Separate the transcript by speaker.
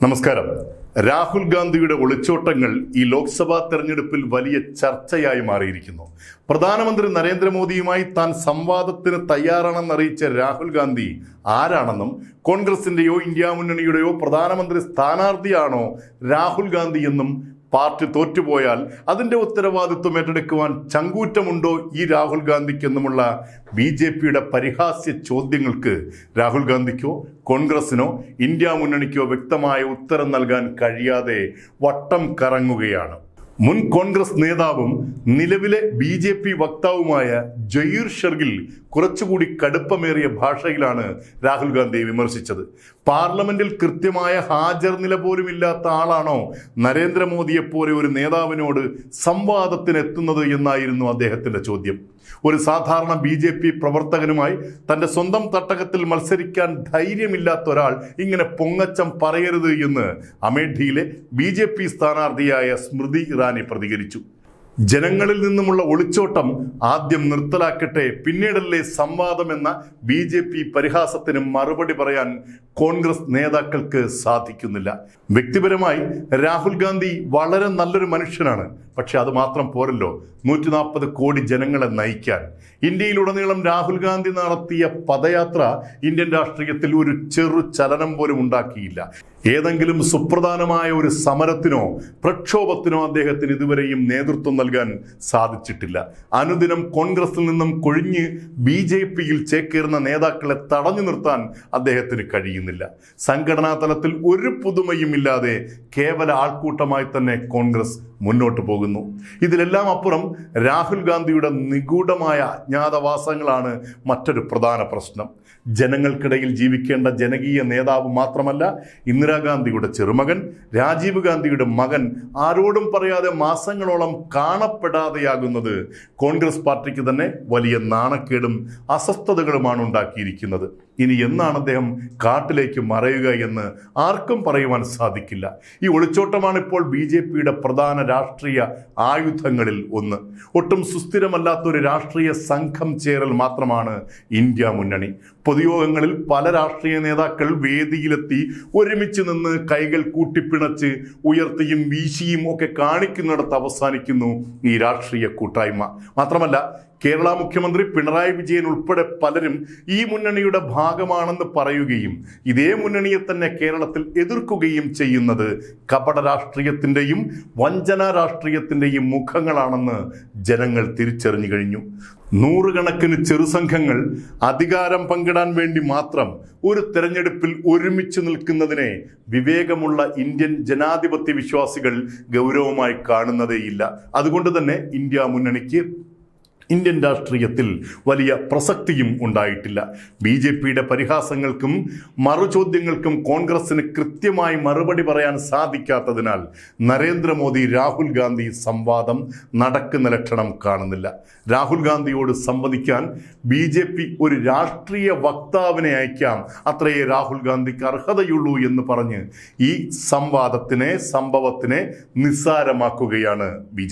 Speaker 1: നമസ്കാരം. രാഹുൽ ഗാന്ധിയുടെ ഒളിച്ചോട്ടങ്ങൾ ഈ ലോക്സഭാ തെരഞ്ഞെടുപ്പിൽ വലിയ ചർച്ചയായി മാറിയിരിക്കുന്നു. പ്രധാനമന്ത്രി നരേന്ദ്രമോദിയുമായി താൻ സംവാദത്തിന് തയ്യാറാണെന്ന് അറിയിച്ച രാഹുൽ ഗാന്ധി ആരാണെന്നും കോൺഗ്രസിന്റെയോ ഇന്ത്യ മുന്നണിയുടെയോ പ്രധാനമന്ത്രി സ്ഥാനാർത്ഥിയാണോ രാഹുൽ ഗാന്ധി എന്നും പാർട്ടി തോറ്റുപോയാൽ അതിന്റെ ഉത്തരവാദിത്വം ഏറ്റെടുക്കുവാൻ ചങ്കൂറ്റമുണ്ടോ ഈ രാഹുൽ ഗാന്ധിക്കെന്നുമുള്ള ബി ജെ പിയുടെ പരിഹാസ്യ ചോദ്യങ്ങൾക്ക് രാഹുൽ ഗാന്ധിക്കോ കോൺഗ്രസിനോ ഇന്ത്യ മുന്നണിക്കോ വ്യക്തമായ ഉത്തരം നൽകാൻ കഴിയാതെ വട്ടം കറങ്ങുകയാണ്. മുൻ കോൺഗ്രസ് നേതാവും നിലവിലെ ബി ജെ പി വക്താവുമായ ജയീർ ഷെർഗിൽ കുറച്ചുകൂടി കടുപ്പമേറിയ ഭാഷയിലാണ് രാഹുൽ ഗാന്ധിയെ വിമർശിച്ചത്. പാർലമെന്റിൽ കൃത്യമായ ഹാജർ നില പോലും ഇല്ലാത്ത ആളാണോ നരേന്ദ്രമോദിയെപ്പോലെ ഒരു നേതാവിനോട് സംവാദത്തിന് എത്തുന്നത് എന്നായിരുന്നു അദ്ദേഹത്തിന്റെ ചോദ്യം. ഒരു സാധാരണ ബി ജെ പി പ്രവർത്തകനുമായി തന്റെ സ്വന്തം തട്ടകത്തിൽ മത്സരിക്കാൻ ധൈര്യമില്ലാത്ത ഒരാൾ ഇങ്ങനെ പൊങ്ങച്ചം പറയരുത് എന്ന് അമേഠിയിലെ ബി ജെ പി സ്ഥാനാർത്ഥിയായ സ്മൃതി ഇറാനി പ്രതികരിച്ചു. ജനങ്ങളിൽ നിന്നുമുള്ള ഒളിച്ചോട്ടം ആദ്യം നിർത്തലാക്കട്ടെ പിന്നീടല്ലേ സംവാദം എന്ന ബി ജെ പി പരിഹാസത്തിന് മറുപടി പറയാൻ കോൺഗ്രസ് നേതാക്കൾക്ക് സാധിക്കുന്നില്ല. വ്യക്തിപരമായി രാഹുൽ ഗാന്ധി വളരെ നല്ലൊരു മനുഷ്യനാണ്. പക്ഷെ അത് മാത്രം പോരല്ലോ നൂറ്റി നാൽപ്പത് കോടി ജനങ്ങളെ നയിക്കാൻ. ഇന്ത്യയിലുടനീളം രാഹുൽ ഗാന്ധി നടത്തിയ പദയാത്ര ഇന്ത്യൻ രാഷ്ട്രീയത്തിൽ ഒരു ചെറു ചലനം പോലും ഉണ്ടാക്കിയില്ല. ഏതെങ്കിലും സുപ്രധാനമായ ഒരു സമരത്തിനോ പ്രക്ഷോഭത്തിനോ അദ്ദേഹത്തിന് ഇതുവരെയും നേതൃത്വം നൽകാൻ സാധിച്ചിട്ടില്ല. അനുദിനം കോൺഗ്രസിൽ നിന്നും കൊഴിഞ്ഞ് ബി ജെ പിയിൽ ചേക്കേറുന്ന നേതാക്കളെ തടഞ്ഞു നിർത്താൻ അദ്ദേഹത്തിന് കഴിയുന്നില്ല. സംഘടനാ തലത്തിൽ ഒരു പുതുമയും ഇല്ലാതെ കേവല ആൾക്കൂട്ടമായി തന്നെ കോൺഗ്രസ് മുന്നോട്ട് പോകുന്നു. ഇതിലെല്ലാം അപ്പുറം രാഹുൽ ഗാന്ധിയുടെ നിഗൂഢമായ അജ്ഞാതവാസങ്ങളാണ് മറ്റൊരു പ്രധാന പ്രശ്നം. ജനങ്ങൾക്കിടയിൽ ജീവിക്കേണ്ട ജനകീയ നേതാവ് മാത്രമല്ല ഇന്ദിരാഗാന്ധിയുടെ ചെറുമകൻ രാജീവ് ഗാന്ധിയുടെ മകൻ ആരോടും പറയാതെ മാസങ്ങളോളം കാണപ്പെടാതെയാകുന്നത് കോൺഗ്രസ് പാർട്ടിക്ക് തന്നെ വലിയ നാണക്കേടും അസ്വസ്ഥതകളുമാണ് ഉണ്ടാക്കിയിരിക്കുന്നത്. ഇനി എന്നാണ് അദ്ദേഹം കാട്ടിലേക്ക് മറയുക എന്ന് ആർക്കും പറയുവാൻ സാധിക്കില്ല. ഈ ഒളിച്ചോട്ടമാണ് ഇപ്പോൾ ബി ജെ പിയുടെ പ്രധാന രാഷ്ട്രീയ ആയുധങ്ങളിൽ ഒന്ന്. ഒട്ടും സുസ്ഥിരമല്ലാത്ത ഒരു രാഷ്ട്രീയ സംഘം ചേരൽ മാത്രമാണ് ഇന്ത്യ മുന്നണി. പൊതുയോഗങ്ങളിൽ പല രാഷ്ട്രീയ നേതാക്കൾ വേദിയിലെത്തി ഒരുമിച്ച് നിന്ന് കൈകൾ കൂട്ടിപ്പിണച്ച് ഉയർത്തിയും വീശിയും ഒക്കെ കാണിക്കുന്നിടത്ത് അവസാനിക്കുന്നു ഈ രാഷ്ട്രീയ കൂട്ടായ്മ. മാത്രമല്ല കേരള മുഖ്യമന്ത്രി പിണറായി വിജയൻ ഉൾപ്പെടെ പലരും ഈ മുന്നണിയുടെ ഭാഗമാണെന്ന് പറയുകയും ഇതേ മുന്നണിയെ തന്നെ കേരളത്തിൽ എതിർക്കുകയും ചെയ്യുന്നത് കപട രാഷ്ട്രീയത്തിന്റെയും വഞ്ചന രാഷ്ട്രീയത്തിന്റെയും മുഖങ്ങളാണെന്ന് ജനങ്ങൾ തിരിച്ചറിഞ്ഞു കഴിഞ്ഞു. നൂറുകണക്കിന് ചെറുസംഘങ്ങൾ അധികാരം പങ്കിടാൻ വേണ്ടി മാത്രം ഒരു തെരഞ്ഞെടുപ്പിൽ ഒരുമിച്ച് നിൽക്കുന്നതിനെ വിവേകമുള്ള ഇന്ത്യൻ ജനാധിപത്യ വിശ്വാസികൾ ഗൗരവമായി കാണുന്നതേയില്ല. അതുകൊണ്ട് തന്നെ ഇന്ത്യ മുന്നണിക്ക് ഇന്ത്യൻ രാഷ്ട്രീയത്തിൽ വലിയ പ്രസക്തിയും ഉണ്ടായിട്ടില്ല. ബി ജെ പിയുടെ പരിഹാസങ്ങൾക്കും മറുചോദ്യങ്ങൾക്കും കോൺഗ്രസിന് കൃത്യമായി മറുപടി പറയാൻ സാധിക്കാത്തതിനാൽ നരേന്ദ്രമോദി രാഹുൽ ഗാന്ധി സംവാദം നടക്കുന്ന ലക്ഷണം കാണുന്നില്ല. രാഹുൽ ഗാന്ധിയോട് സംവദിക്കാൻ ബി ജെ പി ഒരു രാഷ്ട്രീയ വക്താവിനെ അയക്കാം. അത്രയേ രാഹുൽ ഗാന്ധിക്ക് അർഹതയുള്ളൂ എന്ന് പറഞ്ഞ് ഈ സംവാദത്തിനെ സംഭവത്തിനെ നിസ്സാരമാക്കുകയാണ് ബി